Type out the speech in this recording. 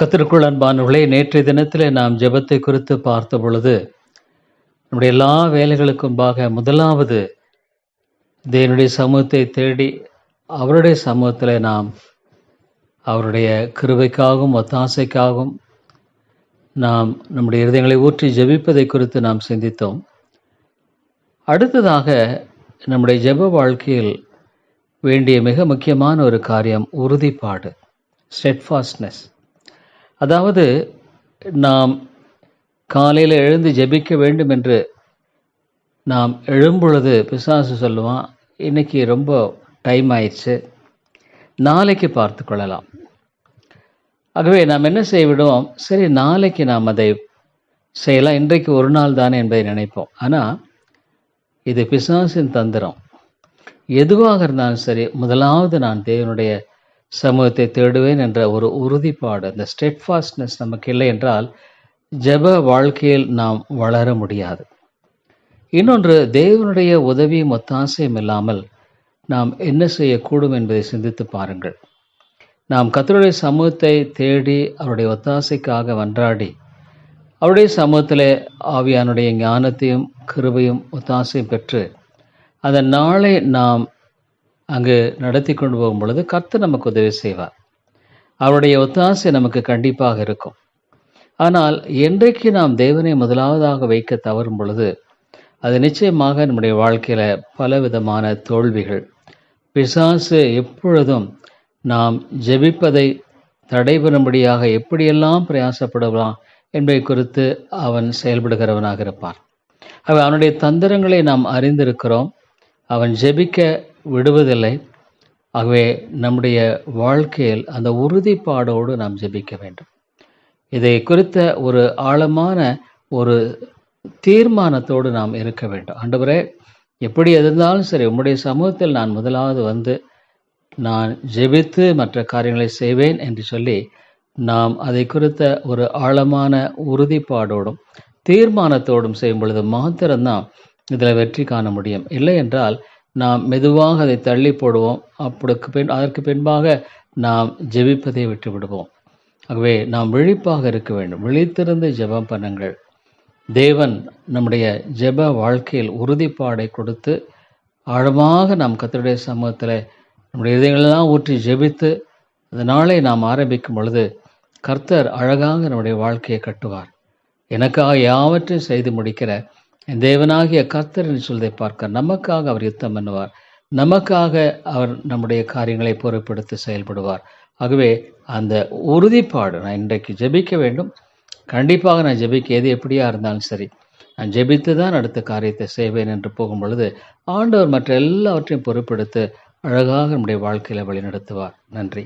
கத்திற்குள் அன்பானவர்களே நேற்றைய தினத்தில் நாம் ஜெபத்தை குறித்து பார்த்த பொழுது நம்முடைய எல்லா வேலைகளுக்கும்பாக முதலாவது தேவனுடைய சமூகத்தை தேடி அவருடைய சமூகத்தில் நாம் அவருடைய கிருவைக்காகவும் ஒத்தாசைக்காகவும் நாம் நம்முடைய இருதயங்களை ஊற்றி ஜெபிப்பதை குறித்து நாம் சிந்தித்தோம். அடுத்ததாக நம்முடைய ஜெப வாழ்க்கையில் வேண்டிய மிக முக்கியமான ஒரு காரியம் உறுதிப்பாடு ஸ்டெட்ஃபாஸ்ட்னஸ் அதாவது நாம் காலையில் எழுந்து ஜெபிக்க வேண்டும் என்று நாம் எழும்பொழுது பிசாசு சொல்லுவான் இன்னைக்கு ரொம்ப டைம் ஆயிடுச்சு. நாளைக்கு பார்த்து கொள்ளலாம். ஆகவே நாம் என்ன செய்ய விடுவோம் சரி நாளைக்கு நாம் அதை செய்யலாம். இன்றைக்கு ஒரு நாள் தானே என்பதை நினைப்போம். ஆனால் இது பிசாசின் தந்திரம். எதுவாக இருந்தாலும் சரி முதலாவது நான் தேவனுடைய சமூகத்தை தேடுவேன் என்ற ஒரு உறுதிப்பாடு அந்த ஸ்டெட்ஃபாஸ்ட்னஸ் நமக்கு இல்லை என்றால் ஜெப வாழ்க்கையில் நாம் வளர முடியாது. இன்னொன்று தேவனுடைய உதவி ஒத்தாசையும் இல்லாமல் நாம் என்ன செய்யக்கூடும் என்பதை சிந்தித்து பாருங்கள். நாம் கத்தருடைய சமூகத்தை தேடி அவருடைய ஒத்தாசைக்காக வன்றாடி அவருடைய சமூகத்தில் ஆவியானுடைய ஞானத்தையும் கிருபையும் ஒத்தாசையும் பெற்று அந்த நாளை நாம் அங்கு நடத்தி கொண்டு போகும் பொழுது கர்த்தர் நமக்கு உதவி செய்வார். அவருடைய ஒத்தாசை நமக்கு கண்டிப்பாக இருக்கும். ஆனால் என்றைக்கு நாம் தேவனை முதலாவதாக வைக்க தவறும் பொழுது அது நிச்சயமாக நம்முடைய வாழ்க்கையில் பலவிதமான தோல்விகள் பிசாசு எப்பொழுதும் நாம் ஜெபிப்பதை தடைபெறும்படியாக எப்படியெல்லாம் பிரயாசப்படலாம் என்பதை குறித்து அவன் செயல்படுகிறவனாக இருப்பான். அவன் அவனுடைய தந்திரங்களை நாம் அறிந்திருக்கிறோம். அவன் ஜெபிக்க விடுவதில்லை. ஆகவே நம்முடைய வாழ்க்கையில் அந்த உறுதிப்பாடோடு நாம் ஜெபிக்க வேண்டும். இதை குறித்த ஒரு ஆழமான ஒரு தீர்மானத்தோடு நாம் இருக்க வேண்டும். ஆண்டவரே எப்படி இருந்தாலும் சரி உம்முடைய சமூகத்தில் நான் முதலாவது வந்து நான் ஜெபித்து மற்ற காரியங்களை செய்வேன் என்று சொல்லி நாம் அதை குறித்த ஒரு ஆழமான உறுதிப்பாடோடும் தீர்மானத்தோடும் செய்யும் பொழுது மாத்திரம்தான் இதில் வெற்றி காண முடியும். இல்லை என்றால் நாம் மெதுவாக அதை தள்ளி போடுவோம். அப்படிக்கு பின் அதற்கு பின்பாக நாம் ஜெபிப்பதை விட்டு விடுவோம் ஆகவே நாம் விழிப்பாக இருக்க வேண்டும். விழித்திருந்து ஜெபம் பண்ணுங்கள். தேவன் நம்முடைய ஜெப வாழ்க்கையில் உறுதிப்பாடை கொடுத்து ஆழமாக நாம் கத்தருடைய சமூகத்தில் நம்முடைய இதயங்களெல்லாம் ஊற்றி ஜெபித்து அந்த நாளை நாம் ஆரம்பிக்கும் பொழுது கர்த்தர் அழகாக நம்முடைய வாழ்க்கையை கட்டுவார். எனக்காக யாவற்றையும் செய்து முடிக்கிற தேவனாகிய கர்த்தர் என்று சொல்வதை பார்க்க நமக்காக அவர் யுத்தம் பண்ணுவார். நமக்காக அவர் நம்முடைய காரியங்களை பொறுப்படுத்தி செயல்படுவார். ஆகவே அந்த உறுதிப்பாடு நான் இன்றைக்கு ஜெபிக்க வேண்டும். கண்டிப்பாக நான் ஜெபிக்க எது எப்படியா இருந்தாலும் சரி நான் ஜெபித்து தான் அடுத்த காரியத்தை செய்வேன் என்று போகும் பொழுது ஆண்டவர் மற்ற எல்லாவற்றையும் பொறுப்பெடுத்து அழகாக நம்முடைய வாழ்க்கையில் வழிநடத்துவார். நன்றி.